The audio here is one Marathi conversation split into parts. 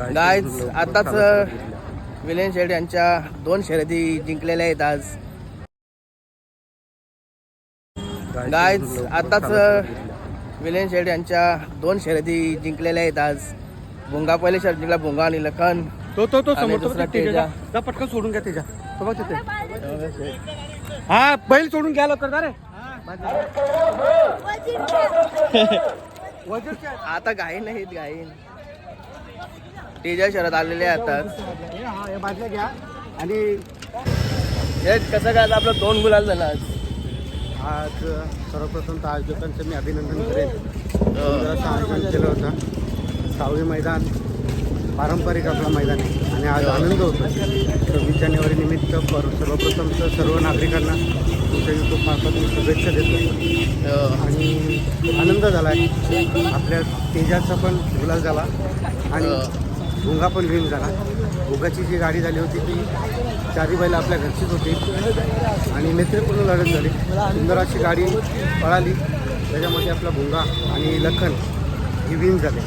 गायज आताच विलेन शेड यांच्या दोन शर्यती जिंकलेल्या आहेत आज. गायज आताच विलेन शेड यांच्या दोन शर्यती जिंकलेल्या आहेत आज. भुंगा पहिले शर्यत जिंकला भुंगा आणि लखन. तो तो तो समोर तो दुसरा तेजा तेजा. जा. पटकन सोडून घ्या तेजा. तो बघ तिथे. हा बैल सोडून घ्या लवकर रे? आता घाई नाहीत घाई. तेजा शरद आलेले आहेत. घ्या आणि हे कसं काय आता आपलं दोन गुलाल झालं आज? आज सर्वप्रथम तर आयोजकांचं मी अभिनंदन करेन. सुंदर आयोजन केलं होतं. सावळी मैदान पारंपरिक आपलं मैदान आहे. आणि आज आनंद होतो सव्वीस जानेवारी निमित्त पर सर्वप्रथम तर सर्व नागरिकांना तुमच्या युट्यूब मार्फत मी शुभेच्छा देतो. आणि आनंद झाला आहे आपल्या तेजाचा पण गुलाल झाला. आणि भुंगा पण विन झाला भुंगाची जी गाडी झाली होती ती चारी बैल आपल्या घरचीच होती. आणि मैत्रीपूर्ण लढत झाली. सुंदर अशी गाडी पळाली. त्याच्यामध्ये आपला भुंगा आणि लखन ही विन झाले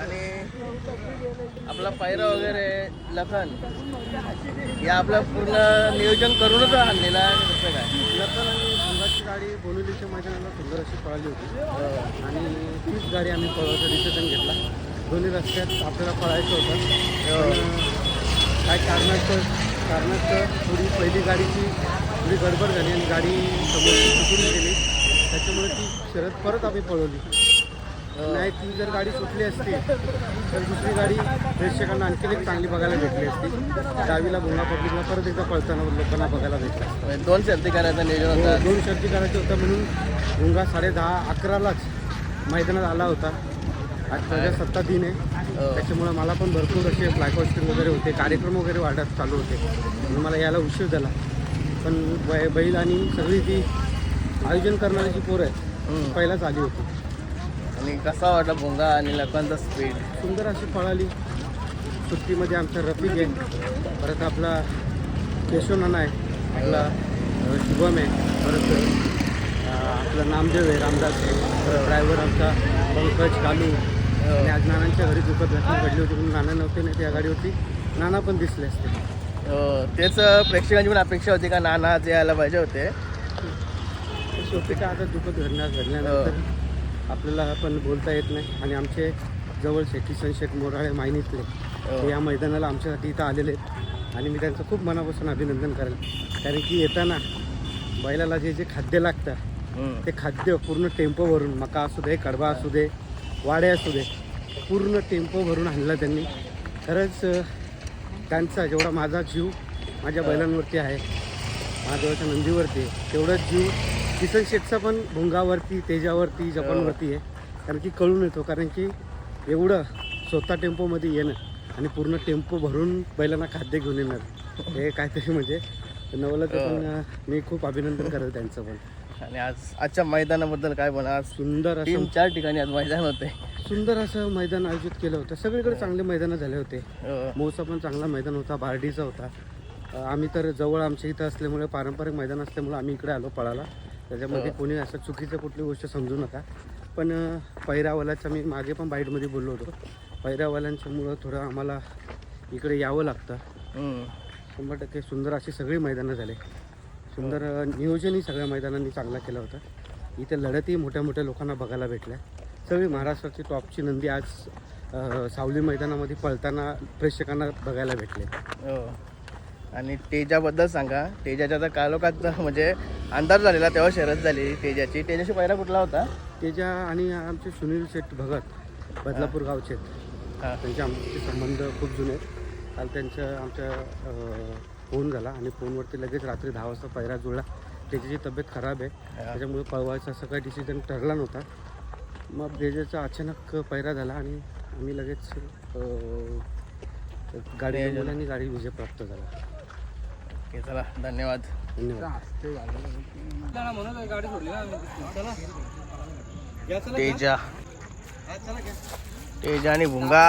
आणि आपला पायरा वगैरे लखन हे आपलं पूर्ण नियोजन करूनच आणलेलं आहे. कसं काय? लखन आणि भुंगाची गाडी बोनुलीच्या मैदानाला सुंदर अशी पळाली होती. आणि तीच गाडी आम्ही पळवायचा डिसिजन घेतला. दोन्ही रस्त्यात आपल्याला पळायचं होतं. पण काय कारणास्तव कारणास्तव थोडी पहिली गाडीची थोडी गडबड झाली आणि गाडी समोरची सुटून गेली. त्याच्यामुळे ती शरद परत आम्ही पळवली. नाही ती जर गाडी सुटली असती तर दुसरी गाडी प्रेक्षकांना आणखीन एक चांगली बघायला भेटली असती. डावीला भुंगा पब्लिकला परत एकदा पळताना लोकांना बघायला भेटलं असतं. म्हणजे दोन शर्ती करायचं नियोजन हो, होतं. दोन शर्ती करायच्या होत्या म्हणून भुंगा साडे दहा अकरालाच मैदानात आला होता. आज सत्ता दिन आहे. हो. त्याच्यामुळे मला पण भरपूर असे फ्लॅकॉस्टिंग वगैरे होते कार्यक्रम वगैरे वाढत चालू होते. म्हणून मला यायला उशीर झाला. पण बै- बैल आणि सगळी ती आयोजन करणारी जी पोरं आहे हम्म. पहिलाच आली होती. आणि कसा वाटला भोंगा आणि लखनचा स्पीड सुंदर अशी पळाली सुट्टीमध्ये आमचा रफिक आहे परत आपला केशवनाना आहे. आपला शुभम आहे. परत आपला नामदेव आहे रामदास आहे. ड्रायव्हर आमचा पंकज कालू आणि आज नानांच्या घरी दुखत घटना घडली होती म्हणून नाना नव्हते नाही त्या गाडीवरती नाना पण दिसले असते. अं, तेच प्रेक्षकांची पण अपेक्षा होती का नाना आज यायला पाहिजे होते? शेवटी काय आता दुखत घडणार घडल्यानंतर? आपल्याला पण बोलता येत नाही. आणि आमचे जवळचे किसन शेठ मोराळे मायनीतले ते या मैदानाला आमच्यासाठी इथं आलेले आहेत. आणि मी त्यांचं खूप मनापासून अभिनंदन करेल. कारण की येताना बैलाला जे जे खाद्य लागतं. ते खाद्य पूर्ण टेम्पो भरून मका असू दे कडबा असू दे वाडे असू दे पूर्ण टेम्पो भरून आणला त्यांनी. खरंच त्यांचा जेवढा माझा जीव माझ्या बैलांवरती आहे महादेवाच्या नंदीवरती तेवढाच जीव किसन शेठचा पण भुंगावरती तेजावरती जपानवरती आहे. कारण की कळून येतो कारण की एवढं स्वतः टेम्पोमध्ये येणं आणि पूर्ण टेम्पो भरून बैलांना खाद्य घेऊन येणार हे काहीतरी म्हणजे नवलाचं पण अं, मी खूप अभिनंदन करेल त्यांचं पण. आणि आज आजच्या मैदानाबद्दल काय पण आज सुंदर तीन असं चार ठिकाणी आज मैदान होते. सुंदर असं मैदान आयोजित केलं होतं. सगळीकडे चांगले मैदानं झाले होते. अं, मऊचा पण चांगला मैदान होता बार्डीचा होता. आम्ही तर जवळ आमच्या इथं असल्यामुळे पारंपरिक मैदान असल्यामुळे आम्ही इकडे आलो पळाला त्याच्यामध्ये कोणी असं चुकीचं कुठली गोष्ट समजू नका. पण अं, पैरावाल्याचं मी मागे पण बाईटमध्ये बोललो होतो. पैरावाल्यांच्यामुळं थोडं आम्हाला इकडे यावं लागतं. शंभर टक्के सुंदर अशी सगळी मैदानं झाले. सुंदर नियोजनही सगळ्या मैदानांनी चांगला केला होता. इथे लढतही मोठ्या मोठ्या लोकांना बघायला भेटल्या सगळी महाराष्ट्राची टॉपची नंदी आज सावली मैदानामध्ये पळताना प्रेक्षकांना बघायला भेटले. हो. आणि तेजाबद्दल सांगा. तेजाच्या तर कालोखात म्हणजे अंदाज झालेला तेव्हा शरद झाली. तेजाची तेजाशी पहिला कुठला होता? त्याच्या आणि आमचे सुनील शेठ भगत बदलापूर गावचे. आहेत. हा. त्यांचे आमचे संबंध खूप जुने आहेत. काल त्यांचं आमच्या अं, फोन झाला आणि फोनवरती लगेच रात्री दहा वाजता पैरा जुळला. त्याची तब्येत खराब आहे. त्याच्यामुळे पळवायचा असं काही डिसिजन ठरला नव्हता. मग त्याचा अचानक पैरा झाला आणि आम्ही लगेच अं, गाडी नियोजन. मुलांनी गाडी विजय प्राप्त झाला. ओके चला धन्यवाद. तेजा. तेजा आणि भुंगा.